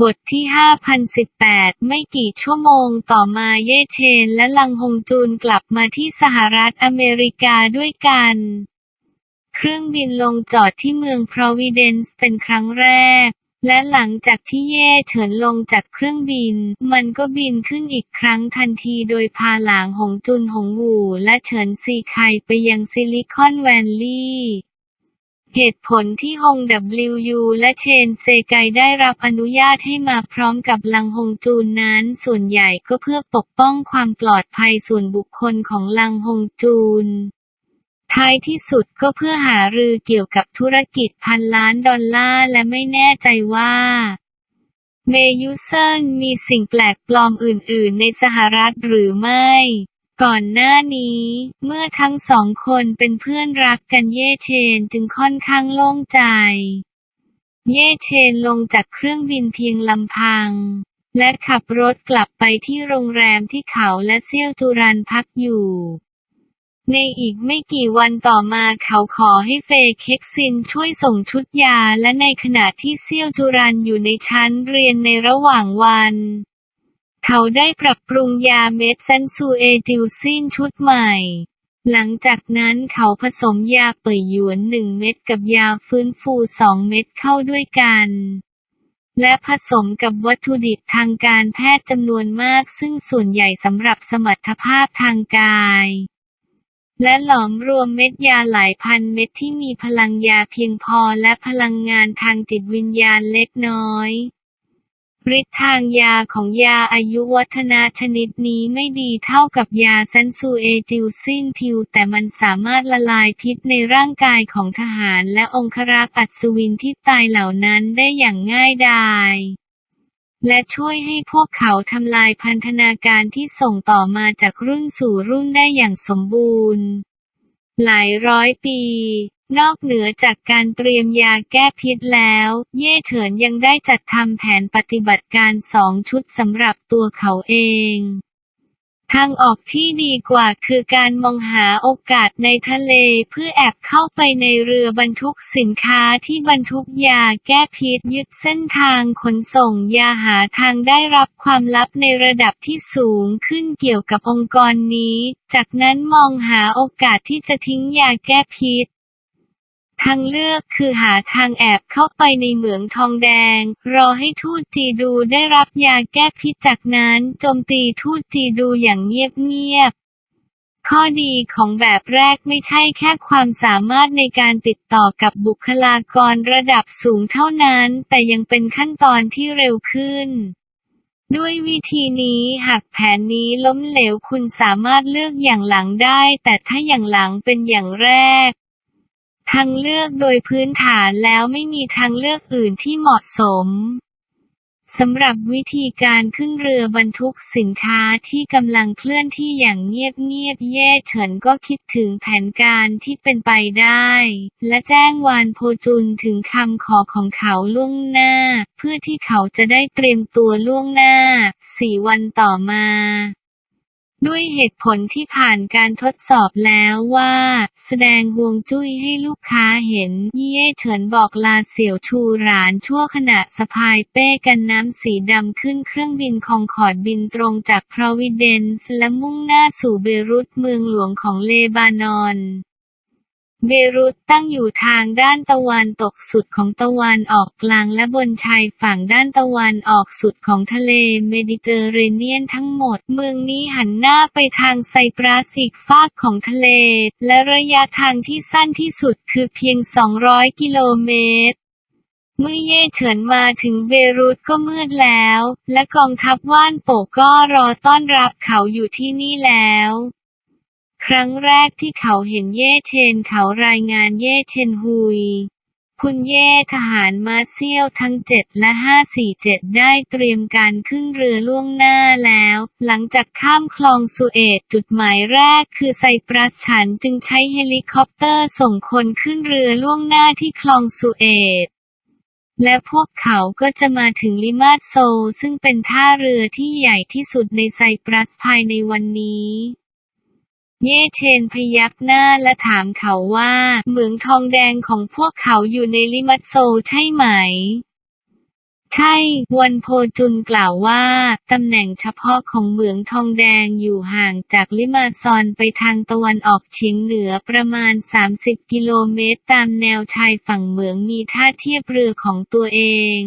บทที่ 5018 ไม่กี่ชั่วโมงต่อมาเย่เชนและลังฮงจูนกลับมาที่สหรัฐอเมริกาด้วยกัน เครื่องบินลงจอดที่เมือง Providence เป็นครั้งแรก และหลังจากที่เย่เฉินลงจากเครื่องบิน มันก็บินขึ้นอีกครั้งทันทีโดยพาหลางหงจุนหงหูและเฉินซีไคไปยังซิลิคอนแวลลีย์ เหตุผลที่ฮง WU และเชนเซไกได้รับอนุญาตให้มาพร้อมกับลังฮงจูนนั้น ส่วนใหญ่ก็เพื่อปกป้องความปลอดภัยส่วนบุคคลของลังฮงจูน ท้ายที่สุดก็เพื่อหารือเกี่ยวกับธุรกิจพันล้านดอลลาร์และไม่แน่ใจว่าเมยุเซนมีสิ่งแปลกปลอมอื่น ๆ ในสหรัฐหรือไม่ ก่อนหน้านี้ เมื่อทั้งสองคนเป็นเพื่อนรักกันเย่เชนจึงค่อนข้างโล่งใจ เย่เชนลงจากเครื่องบินเพียงลำพัง และขับรถกลับไปที่โรงแรมที่เขาและเซี่ยวจูรันพักอยู่ ในอีกไม่กี่วันต่อมาเขาขอให้เฟย์เค็กซินช่วยส่งชุดยาและในขณะที่เซี่ยวจูรันอยู่ในชั้นเรียนในระหว่างวัน เขาได้ปรับปรุงยาเม็ดเซนซูเอจิลซินชุดใหม่ หลังจากนั้นเขาผสมยาเป่ยหยวนหนึ่งเม็ดกับยาฟื้นฟูสองเม็ดเข้าด้วยกัน และผสมกับวัตถุดิบทางการแพทย์จำนวนมากซึ่งส่วนใหญ่สำหรับสมรรถภาพทางกายและหลอมรวมเม็ดยาหลายพันเม็ดที่มีพลังยาเพียงพอและพลังงานทางจิตวิญญาณเล็กน้อย ฤทธิ์ทางยาของยาอายุวัฒนะชนิดนี้ไม่ดีเท่ากับยาซันซูเอจิลซินพิว แต่มันสามารถละลายพิษในร่างกายของทหารและองครักษ์อัศวินที่ตายเหล่านั้นได้อย่างง่ายดายและช่วยให้พวกเขาทำลายพันธนาการที่ส่งต่อมาจากรุ่นสู่รุ่นได้อย่างสมบูรณ์ หลายร้อยปี นอกเหนือจากการเตรียมยาแก้พิษแล้ว เย่เฉินยังได้จัดทำแผนปฏิบัติการสองชุดสำหรับตัวเขาเอง ทางออกที่ดีกว่าคือการมองหาโอกาสในทะเลเพื่อแอบเข้าไปในเรือบรรทุกสินค้าที่บรรทุกยาแก้พิษยึดเส้นทางขนส่งยาหาทางได้รับความลับในระดับที่สูงขึ้นเกี่ยวกับองค์กรนี้ จากนั้นมองหาโอกาสที่จะทิ้งยาแก้พิษ ทางเลือกคือหาทางแอบเข้าไปในเหมืองทองแดง รอให้ทูตจีดูได้รับยาแก้พิษจากนั้นโจมตีทูตจีดูอย่างเงียบๆ ข้อดีของแบบแรกไม่ใช่แค่ความสามารถในการติดต่อกับบุคลากรระดับสูงเท่านั้น แต่ยังเป็นขั้นตอนที่เร็วขึ้นด้วยวิธีนี้หากแผนนี้ล้มเหลวคุณสามารถเลือกอย่างหลังได้ แต่ถ้าอย่างหลังเป็นอย่างแรก ทางเลือกโดยพื้นฐานแล้วไม่มีทางเลือกอื่นที่เหมาะสมสำหรับวิธีการขึ้นเรือบรรทุกสินค้าที่กำลังเคลื่อนที่อย่างเงียบๆเย่เฉินก็คิดถึงแผนการที่เป็นไปได้ และแจ้งวานโพจุนถึงคำขอของเขาล่วงหน้า เพื่อที่เขาจะได้เตรียมตัวล่วงหน้าสี่วันต่อมา ด้วยเหตุผลที่ผ่านการทดสอบแล้วว่า แสดงฮวงจุ้ยให้ลูกค้าเห็น เย่เฉินบอกลาเสี่ยวชูหรานชั่วขณะสะพายเป้กันน้ำสีดำขึ้นเครื่องบินคองคอร์ดบินตรงจากพรอวิเดนซ์และมุ่งหน้าสู่เบรุตเมืองหลวงของเลบานอน เบรุตตั้งอยู่ทางด้านตะวันตกสุดของตะวันออกกลางและบนชายฝั่งด้านตะวันออกสุดของทะเลเมดิเตอร์เรเนียนทั้งหมด เมืองนี้หันหน้าไปทางไซปรัสอีกฟากของทะเล และระยะทางที่สั้นที่สุดคือเพียง 200 กิโลเมตรเมื่อเย่เฉินมาถึงเบรุตก็มืดแล้ว และกองทัพว่านโปกก็รอต้อนรับเขาอยู่ที่นี่แล้ว ครั้งแรกที่เขาเห็นเย่เชนเขารายงานเย่เชนฮุย คุณเย่ทหารมาเซียวทั้ง 7 และ 547 ได้เตรียมการขึ้นเรือล่วงหน้าแล้ว หลังจากข้ามคลองสุเอตจุดหมายแรกคือไซปรัสฉันจึงใช้เฮลิคอปเตอร์ส่งคนขึ้นเรือล่วงหน้าที่คลองสุเอตและพวกเขาก็จะมาถึงลิมาโซซึ่งเป็นท่าเรือที่ใหญ่ที่สุดในไซปรัสภายในวันนี้ เย่เชนพยักหน้าและถามเขาว่า เหมืองทองแดงของพวกเขาอยู่ในลิมัตโซใช่ไหม ใช่ วันโพจุนกล่าวว่า ตำแหน่งเฉพาะของเหมืองทองแดงอยู่ห่างจากลิมาซอนไปทางตะวันออกเฉียงเหนือประมาณ 30 กิโลเมตรตามแนวชายฝั่งเหมืองมีท่าเทียบเรือของตัวเอง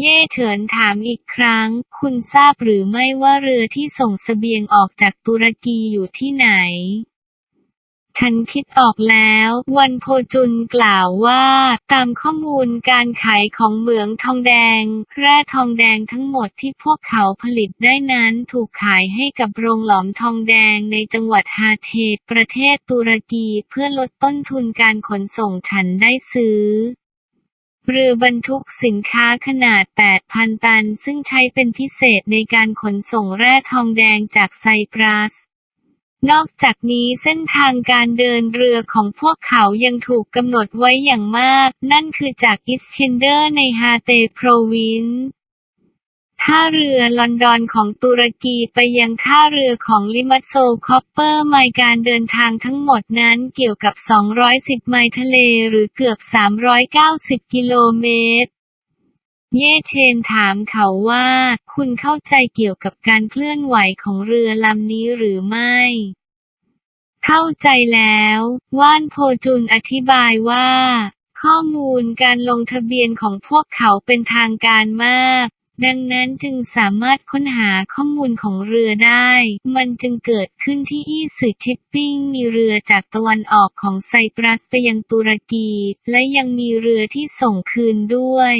เย่เฉินถามอีกครั้ง คุณทราบหรือไม่ว่าเรือที่ส่งเสบียงออกจากตุรกีอยู่ที่ไหน ฉันคิดออกแล้ว วันโพจุนกล่าวว่า ตามข้อมูลการขายของเหมืองทองแดง แร่ทองแดงทั้งหมดที่พวกเขาผลิตได้นั้นถูกขายให้กับโรงหลอมทองแดงในจังหวัดฮาเทดประเทศตุรกีเพื่อลดต้นทุนการขนส่งฉันได้ซื้อ เรือบรรทุกสินค้าขนาด 8,000 ตัน ซึ่งใช้เป็นพิเศษในการขนส่งแร่ทองแดงจากไซปรัส นอกจากนี้เส้นทางการเดินเรือของพวกเขายังถูกกำหนดไว้อย่างมาก นั่นคือจากอิสเคนเดอร์ในฮาเตโปรวินซ์ ท่าเรือลอนดอนของตุรกีไปยังท่าเรือของลิมัสโซคอปเปอร์ไมล์การเดินทางทั้งหมดนั้นเกี่ยวกับ 210 ไมล์ทะเลหรือเกือบ 390 กิโลเมตร เย่เชนถามเขาว่า คุณเข้าใจเกี่ยวกับการเคลื่อนไหวของเรือลำนี้หรือไม่เข้าใจแล้ว ว่านโพจุนอธิบายว่า ข้อมูลการลงทะเบียนของพวกเขาเป็นทางการมาก ดังนั้นจึงสามารถค้นหาข้อมูลของเรือได้ มันจึงเกิดขึ้นที่อีสึชิปปิ้ง มีเรือจากตะวันออกของไซปรัสไปยังตุรกี และยังมีเรือที่ส่งคืนด้วย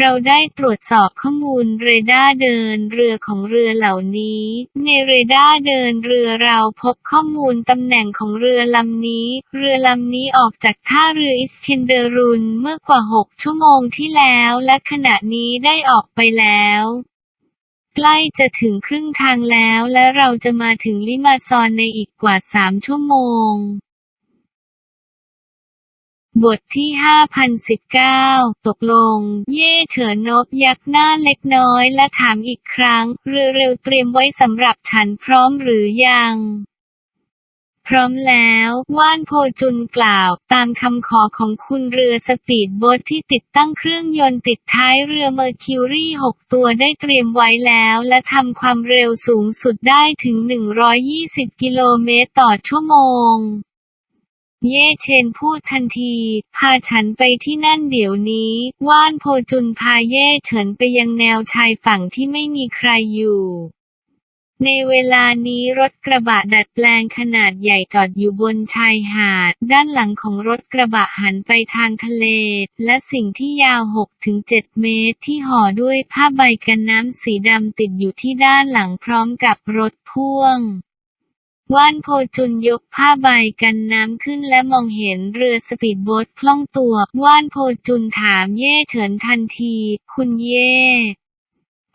เราได้ตรวจสอบข้อมูลเรดาร์เดินเรือของเรือเหล่านี้ ในเรดาร์เดินเรือเราพบข้อมูลตำแหน่งของเรือลำนี้ เรือลำนี้ออกจากท่าเรืออิสเคนเดรุนเมื่อกว่า 6 ชั่วโมงที่แล้ว และขณะนี้ได้ออกไปแล้ว ใกล้จะถึงครึ่งทางแล้วและเราจะมาถึงลิมาซอนในอีกกว่า 3 ชั่วโมง บทที่ 5019 ตกลง เย่เฉินนบยักหน้าเล็กน้อยและถามอีกครั้ง เรือเร็วเตรียมไว้สำหรับฉันพร้อมหรือยัง พร้อมแล้ว ว่านโพจุนกล่าว ตามคำขอของคุณเรือสปีดโบ๊ทที่ติดตั้งเครื่องยนต์ติดท้ายเรือเมอร์คิวรี่ 6 ตัวได้เตรียมไว้แล้ว และทำความเร็วสูงสุดได้ถึง 120 กิโลเมตรต่อชั่วโมง เย่เชนพูดทันที พาฉันไปที่นั่นเดี๋ยวนี้ ว่านโพจุนพาเย่เฉินไปยังแนวชายฝั่งที่ไม่มีใครอยู่ ในเวลานี้รถกระบะดัดแปลงขนาดใหญ่จอดอยู่บนชายหาด ด้านหลังของรถกระบะหันไปทางทะเล และสิ่งที่ยาว 6-7 เมตรที่ห่อด้วยผ้าใบกันน้ำสีดำติดอยู่ที่ด้านหลังพร้อมกับรถพ่วง ว่านโพจุนยกผ้าใบกันน้ำขึ้นและมองเห็นเรือสปีดโบ๊ทคล่องตัว ว่านโพจุนถามเย่เฉินทันที คุณเย่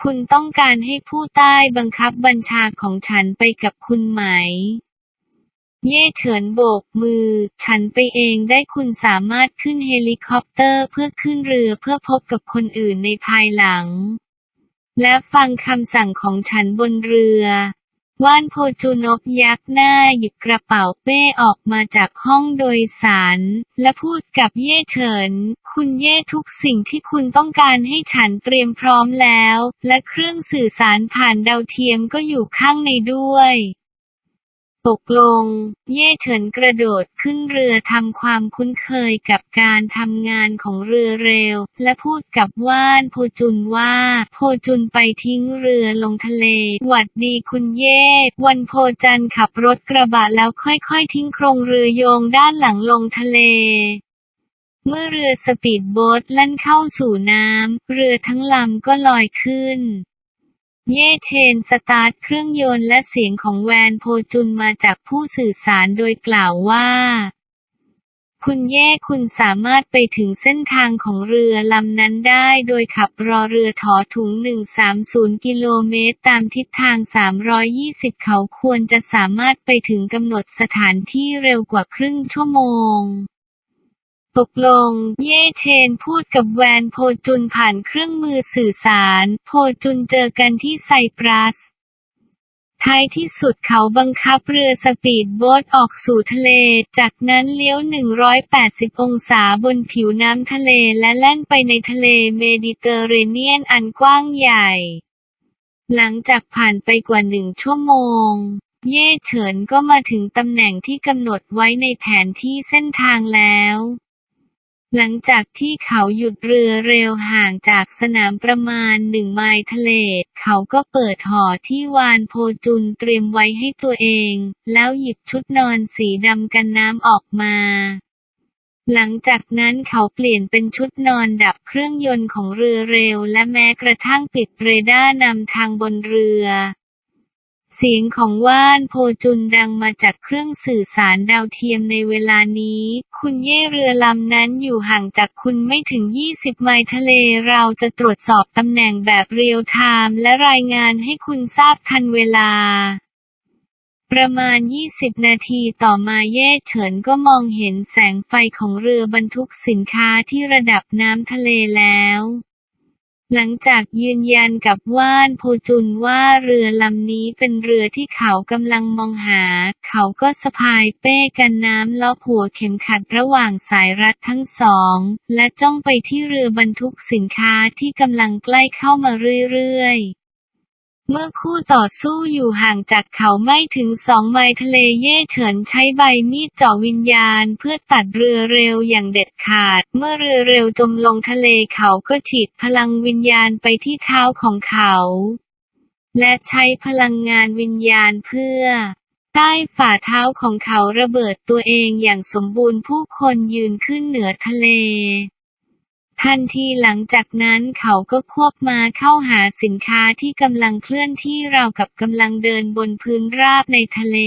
คุณต้องการให้ผู้ใต้บังคับบัญชาของฉันไปกับคุณไหม เย่เฉินโบกมือ ฉันไปเองได้คุณสามารถขึ้นเฮลิคอปเตอร์เพื่อขึ้นเรือเพื่อพบกับคนอื่นในภายหลัง และฟังคำสั่งของฉันบนเรือ ว่านโพจุนบยักหน้าหยิบกระเป๋าเป้ออกมาจากห้องโดยสาร และพูดกับเย่เฉิน คุณเย่ทุกสิ่งที่คุณต้องการให้ฉันเตรียมพร้อมแล้ว และเครื่องสื่อสารผ่านดาวเทียมก็อยู่ข้างในด้วย ตกลง เย่เฉินกระโดดขึ้นเรือทำความคุ้นเคยกับการทำงานของเรือเร็ว และพูดกับว่านโพจุนว่า โพจุนไปทิ้งเรือลงทะเล หวัดดีคุณเย่ วันโพจันขับรถกระบะแล้วค่อยๆ ทิ้งโครงเรือโยงด้านหลังลงทะเลเมื่อเรือสปีดโบ๊ทแล่นเข้าสู่น้ำ เรือทั้งลำก็ลอยขึ้น เย่เชนสตาร์ทเครื่องยนต์และเสียงของแวนโพจุนมาจากผู้สื่อสารโดยกล่าวว่า คุณเย่คุณสามารถไปถึงเส้นทางของเรือลำนั้นได้โดยขับรอเรือถอถุง 130 กิโลเมตรตามทิศทาง 320 เขาควรจะสามารถไปถึงกำหนดสถานที่เร็วกว่าครึ่งชั่วโมง ตกลง เย่เชนพูดกับแวนโพจุนผ่านเครื่องมือสื่อสาร โพจุนเจอกันที่ไซปรัสท้ายที่สุดเขาบังคับเรือสปีดโบ๊ทออกสู่ทะเล จากนั้นเลี้ยว 180 องศาบนผิวน้ำทะเลและแล่นไปในทะเลเมดิเตอร์เรเนียนอันกว้างใหญ่ หลังจากผ่านไปกว่าหนึ่งชั่วโมง เย่เฉินก็มาถึงตำแหน่งที่กำหนดไว้ในแผนที่เส้นทางแล้ว หลังจากที่เขาหยุดเรือเร็วห่างจากสนามประมาณหนึ่งไมล์ทะเล เขาก็เปิดห่อที่วานโพจุนเตรียมไว้ให้ตัวเอง แล้วหยิบชุดนอนสีดำกันน้ำออกมา หลังจากนั้นเขาเปลี่ยนเป็นชุดนอนดับเครื่องยนต์ของเรือเร็วและแม้กระทั่งปิดเรดาร์นำทางบนเรือ เสียงของว่านโพจุนดังมาจากเครื่องสื่อสารดาวเทียมในเวลานี้ คุณเย่เรือลำนั้นอยู่ห่างจากคุณไม่ถึง 20 ไมล์ทะเล เราจะตรวจสอบตำแหน่งแบบเรียลไทม์และรายงานให้คุณทราบทันเวลาประมาณ 20 นาทีต่อมาเย่เฉินก็มองเห็นแสงไฟของเรือบรรทุกสินค้าที่ระดับน้ำทะเลแล้ว หลังจากยืนยันกับว่านโพจุนว่าเรือลำนี้เป็นเรือที่เขากำลังมองหา เขาก็สะพายเป้กันน้ำล้อหัวเข็มขัดระหว่างสายรัดทั้งสอง และจ้องไปที่เรือบรรทุกสินค้าที่กำลังใกล้เข้ามาเรื่อยๆ เมื่อคู่ต่อสู้อยู่ห่างจากเขาไม่ถึงสองไมล์ทะเลเย่เฉินใช้ใบมีดเจ่อวิญญาณเพื่อตัดเรือเร็วอย่างเด็ดขาด เมื่อเรือเร็วจมลงทะเลเขาก็ฉีดพลังวิญญาณไปที่เท้าของเขา และใช้พลังงานวิญญาณเพื่อ ใต้ฝ่าเท้าของเขาระเบิดตัวเองอย่างสมบูรณ์ผู้คนยืนขึ้นเหนือทะเล ทันทีหลังจากนั้นเขาก็ควบมาเข้าหาสินค้าที่กำลังเคลื่อนที่ราวกับกำลังเดินบนพื้นราบในทะเล